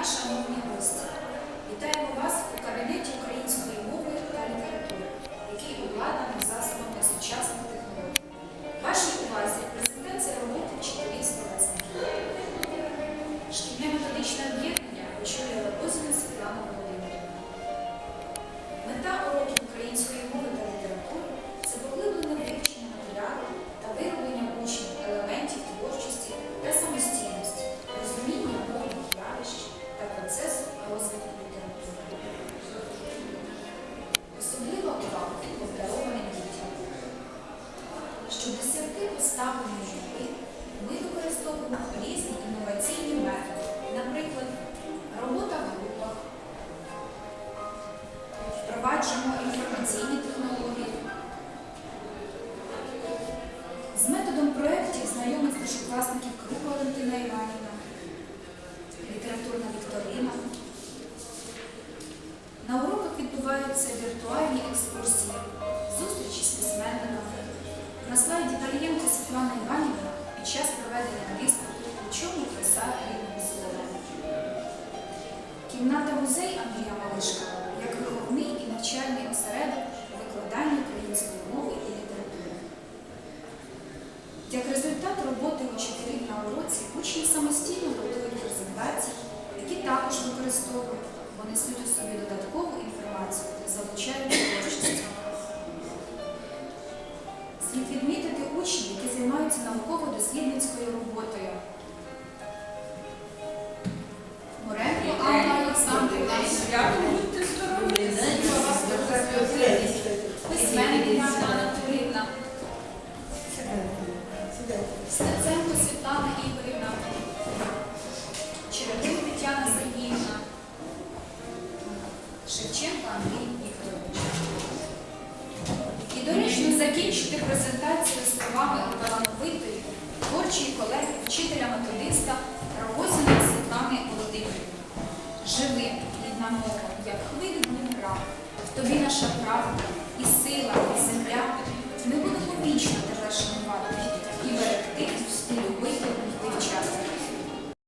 дня, шановні гості! Вітаємо вас у кабінеті української мови та літератури, який обладнаний засобами сучасних технологій. Вашій увазі презентація роботи вчителів словесників. Шкільне методичне об'єднання очолює Лобозіна Світлана Володимирівна. Щоб досягти поставленої мети, ми використовуємо різні інноваційні методи, наприклад, робота в групах, впроваджуємо інформаційні технології. З методом проєктів знайомить першокласників Круга Валентина Іванівна, літературна вікторина. На уроках відбуваються віртуальні екскурсії. На слайді Галієнко Світлана Іванівна під час проведення у чому краса рідного слова. Кімната музей Андрія Малишка як виховний і навчальний осередок у викладанні української мови і літератури. Як результат роботи учителів на уроці, учні самостійно займаються науково-дослідницькою роботою. Моренко Анна Олександрівна, Будьте здорові. письменниця Анна Турівна, Стеценко Світлана Ігорівна, Чередник Тетяна Сергіївна, Шевченко Андрій Доречно закінчити презентацію словами талановитої, творчої колеги, вчителя методиста Рогозіна Світлани Володимирівна. Живи рідна мова, як хвилі Дніпра, в тобі наша правда і сила, і земля. Ми будемо вічно тебе шанувати.